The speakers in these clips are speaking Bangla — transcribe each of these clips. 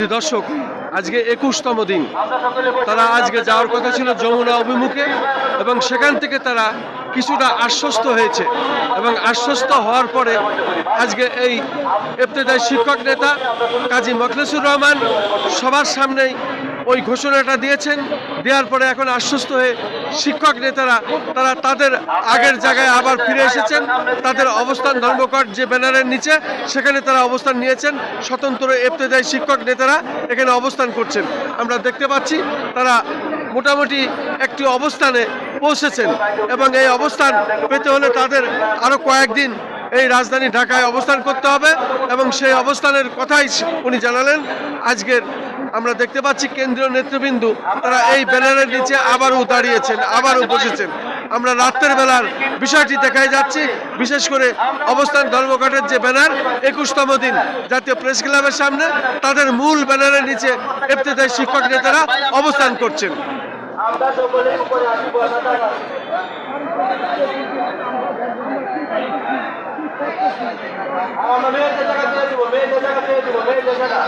দর্শক, আজকে একুশতম দিন। তারা আজকে যাওয়ার কথা ছিল যমুনা অভিমুখে এবং সেখান থেকে তারা কিছুটা আশ্বস্ত হয়েছে এবং আশ্বস্ত হওয়ার পরে আজকে এই এফতেদায় শিক্ষক নেতা কাজী মখলেসুর রহমান সবার সামনেই ওই ঘোষণাটা দিয়েছেন, দেওয়ার পরে এখন আশ্বস্ত হয়ে শিক্ষক নেতারা, তারা তাদের আগের জায়গায় আবার ফিরে এসেছেন। তাদের অবস্থান ধর্মঘট যে ব্যানারের নিচে, সেখানে তারা অবস্থান নিয়েছেন। স্বতন্ত্র ইবতেদায়ী শিক্ষক নেতারা এখানে অবস্থান করছেন। আমরা দেখতে পাচ্ছি, তারা মোটামুটি একটি অবস্থানে পৌঁছেছেন এবং এই অবস্থান পেতে হলে তাদের আরও কয়েকদিন এই রাজধানী ঢাকায় অবস্থান করতে হবে এবং সেই অবস্থানের কথাই উনি জানালেন। আজকের আমরা দেখতে পাচ্ছি কেন্দ্রীয় নেতৃবৃন্দু, তারা এই ব্যানারের নিচে আবারও দাঁড়িয়েছেন, আবারও বসেছেন। আমরা রাত্রের বেলার বিষয়টি দেখাই যাচ্ছি, বিশেষ করে অবস্থান ধর্মঘটের যে ব্যানার, একুশতম দিন জাতীয় প্রেস ক্লাবের সামনে, তাদের মূল ব্যানারের নিচে ইবতেদায়ী শিক্ষক নেতারা অবস্থান করছেন। আমরা মেয়েদের জায়গা দিয়ে দিব, মেয়েদের জায়গা দিয়ে দিব, মেয়েদের জায়গা।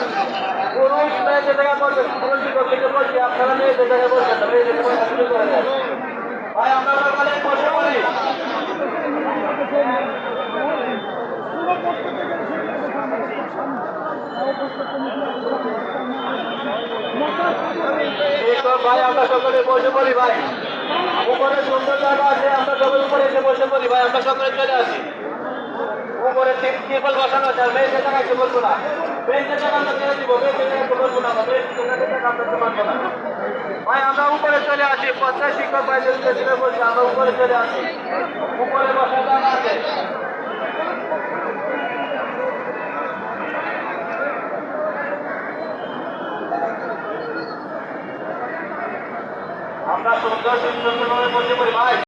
ভাই, আমরা সকালে বসে তো ভাই, আমরা সকলে বসে পড়ি, ভাই। উপরে সুন্দর জায়গা আছে, আমরা সবাই উপরে এসে বসে পড়ি, ভাই, আমরা সকলে চলে আসি। উপরে টেবিল বসানো আছে, আর মেয়েদের জায়গায় বলব না। ভাই, আমরা উপরে চলে আসি পঞ্চাশ শিক্ষক ভাইদের পেছনে বলছি, আমরা উপরে চলে আসি। উপরে বসার জায়গা আছে আমরা সুন্দর সুন্দর বসে পড়ি, ভাই।